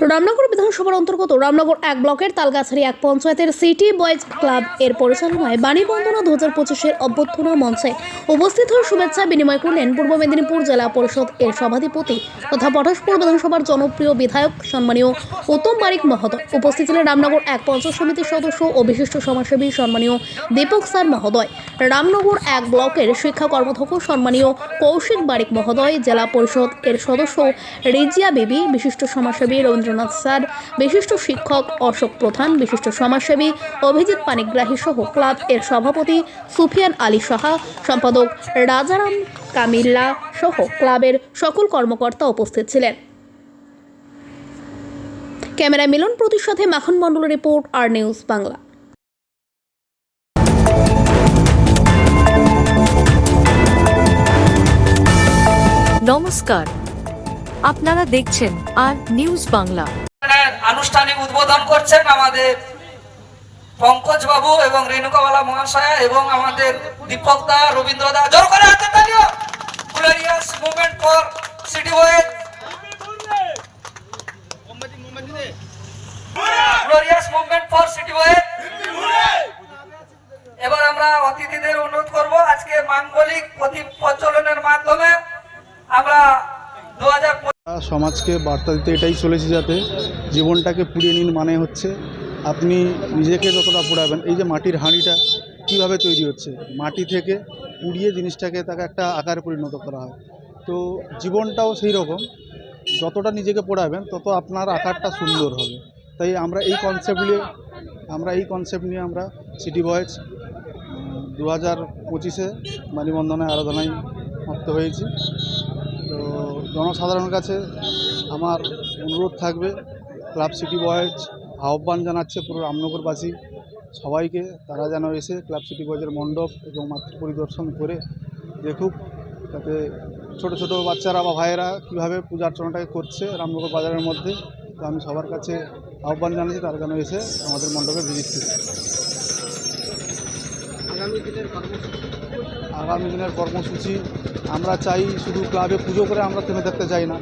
রামনগর বিধানসভার অন্তর্গত রামনগর এক ব্লকের তালগাছারি এক পঞ্চায়েতের সিটি বয়েজ ক্লাব এর পরিচালনায় বাণীবন্দনা দু হাজার পঁচিশের অভ্যর্থনা মঞ্চে উপস্থিত হয়ে শুভেচ্ছা বিনিময় করলেন পূর্ব মেদিনীপুর জেলা পরিষদ এর সভাধিপতি তথা পটাশপুর বিধানসভার জনপ্রিয় বিধায়ক সম্মানীয় উত্তম বারিক মহোদয়। উপস্থিত ছিলেন রামনগর এক পঞ্চায়েত সমিতির সদস্য ও বিশিষ্ট সমাজসেবী সম্মানীয় দীপক স্যার মহোদয়। রামনগর এক ব্লকের শিক্ষা কর্মধ্যক্ষ সম্মানীয় কৌশিক বারিক মহোদয়, জেলা পরিষদ এর সদস্য রিজিয়া বিবি, বিশিষ্ট সমাজসেবী রবীন্দ্রনাথ স্যার, বিশিষ্ট শিক্ষক অশোক প্রধান, বিশিষ্ট সমাজসেবী অভিজিৎ পানিগ্রাহী সহ ক্লাব এর সভাপতি সুফিয়ান আলী সাহা, সম্পাদক রাজারাম কামিল্লা সহ ক্লাবের সকল কর্মকর্তা উপস্থিত ছিলেন। ক্যামেরায় মিলন প্রতির সাথে মাখন মণ্ডল রিপোর্ট, আর নিউজ বাংলা। নমস্কার আপনারা দেখছেন আর নিউজ বাংলা। আনুষ্ঠানিক উদ্বোধন করছেন আমাদের পঙ্কজ বাবু এবং রেণুকাওয়ালা মহাশয়া এবং আমাদের দীপক দা রবীন্দ্র দা জোর করে হাতে তালিও। মুভমেন্ট ফর সিটি বয়ে গ্লোরিয়াস মুভমেন্ট ফর সিটি বয়ে এবার আমরা অতিথিদের অনুরোধ করব আজকে মাঙ্গলিক প্রদীপ প্রচলনের মাধ্যমে আমরা দু হাজার সমাজকে বার্তা দিতে এটাই চলেছি যাতে জীবনটাকে পুড়িয়ে নিন মানে হচ্ছে আপনি নিজেকে যতটা পোড়াবেন, এই যে মাটির হাঁড়িটা কীভাবে তৈরি হচ্ছে? মাটি থেকে পুড়িয়ে জিনিসটাকে তাকে একটা আকারে পরিণত করা হয়। তো জীবনটাও সেই রকম, যতটা নিজেকে পোড়াবেন, তত আপনার আকারটা সুন্দর হবে। তাই আমরা এই কনসেপ্ট নিয়ে, আমরা এই কনসেপ্ট নিয়ে আমরা সিটি বয়েজ দু হাজার পঁচিশে মানিবন্ধনায় আরাধনায় মত্ত হয়েছি। তো জনসাধারণের কাছে আমার অনুরোধ থাকবে। ক্লাব সিটি বয়েজ আহ্বান জানাচ্ছে পুরো রামনগরবাসী সবাইকে। তারা যেন এসে ক্লাব সিটি বয়েজের মণ্ডপ এবং মাতৃ পরিদর্শন করে দেখুক, যাতে ছোট ছোট বাচ্চারা বা ভাইয়েরা কীভাবে পূজা অর্চনাটাকে করছে রামনগর বাজারের মধ্যে। তো আমি সবার কাছে আহ্বান জানাচ্ছি, তারা যেন এসে আমাদের মণ্ডপে ভিজিট করে আগামী দিনের কর্মসূচি? আমরা চাই শুধু ক্লাবে পুজো করে আমরা থেমে থাকতে চাই না।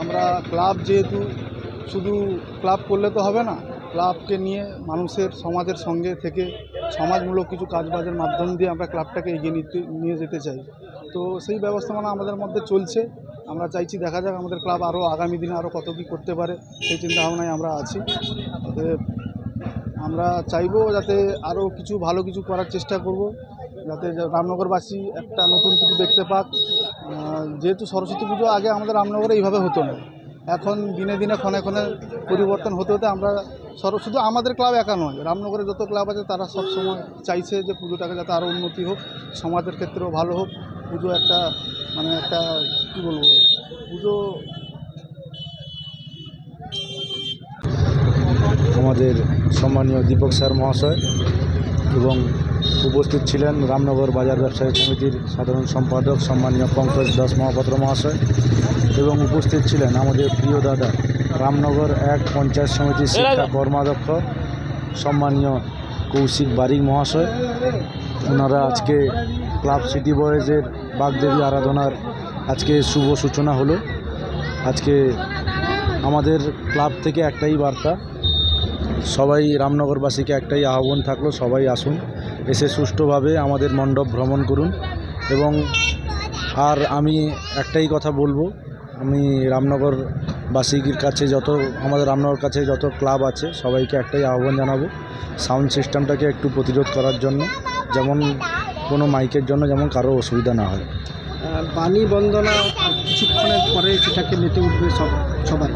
আমরা ক্লাব যেহেতু, শুধু ক্লাব করলে তো হবে না, ক্লাবকে নিয়ে মানুষের, সমাজের সঙ্গে থেকে সমাজমূলক কিছু কাজবাজের মাধ্যম দিয়ে আমরা ক্লাবটাকে এগিয়ে নিতে, নিয়ে যেতে চাই। তো সেই ব্যবস্থাপনা আমাদের মধ্যে চলছে। আমরা চাইছি দেখা যাক আমাদের ক্লাব আরও আগামী দিনে আরও কত কী করতে পারে, সেই চিন্তাভাবনায় আমরা আছি। আমরা চাইব যাতে আরও কিছু ভালো কিছু করার চেষ্টা করব, যাতে রামনগরবাসী একটা নতুন কিছু দেখতে পাক। যেহেতু সরস্বতী পুজো আগে আমাদের রামনগরে এইভাবে হতো না। এখন দিনে দিনে ক্ষণে ক্ষণে পরিবর্তন হতে হতে আমরা শুধু আমাদের ক্লাব একা নয়, রামনগরে যত ক্লাব আছে তারা সব সময় চাইছে যে পুজোটাকে যাতে আরও উন্নতি হোক, সমাজের ক্ষেত্রেও ভালো হোক। পুজো একটা মানে একটা, কী বলব, পুজো আমাদের সম্মানীয় দীপক স্যার মহাশয় এবং উপস্থিত ছিলেন রামনগর বাজার ব্যবসায়ী সমিতির সাধারণ সম্পাদক সম্মানীয় পঙ্কজ দাস মহাপাত্র মহাশয় এবং উপস্থিত ছিলেন আমাদের প্রিয় দাদা রামনগর এক পঞ্চায়েত সমিতির শিক্ষা কর্মাধ্যক্ষ সম্মানীয় কৌশিক বারিক মহাশয়। ওনারা আজকে ক্লাব সিটি বয়েজের বাগদেবী আরাধনার আজকে শুভ সূচনা হলো। আজকে আমাদের ক্লাব থেকে একটাই বার্তা সবাই রামনগরবাসীকে একটাই আহ্বান থাকল, সবাই আসুন, এসে সুষ্ঠুভাবে আমাদের মণ্ডপ ভ্রমণ করুন এবং আর আমি একটাই কথা বলব, আমি রামনগরবাসীর কাছে যত, আমাদের রামনগর কাছে যত ক্লাব আছে, সবাইকে একটাই আহ্বান জানাব, সাউন্ড সিস্টেমটাকে একটু প্রতিরোধ করার জন্য, যেমন কোনো মাইকের জন্য যেমন কারও অসুবিধা না হয়। বাণী বন্দনা কিছুক্ষণের পরে সেটাকে মেতে উঠবে সব সবাই।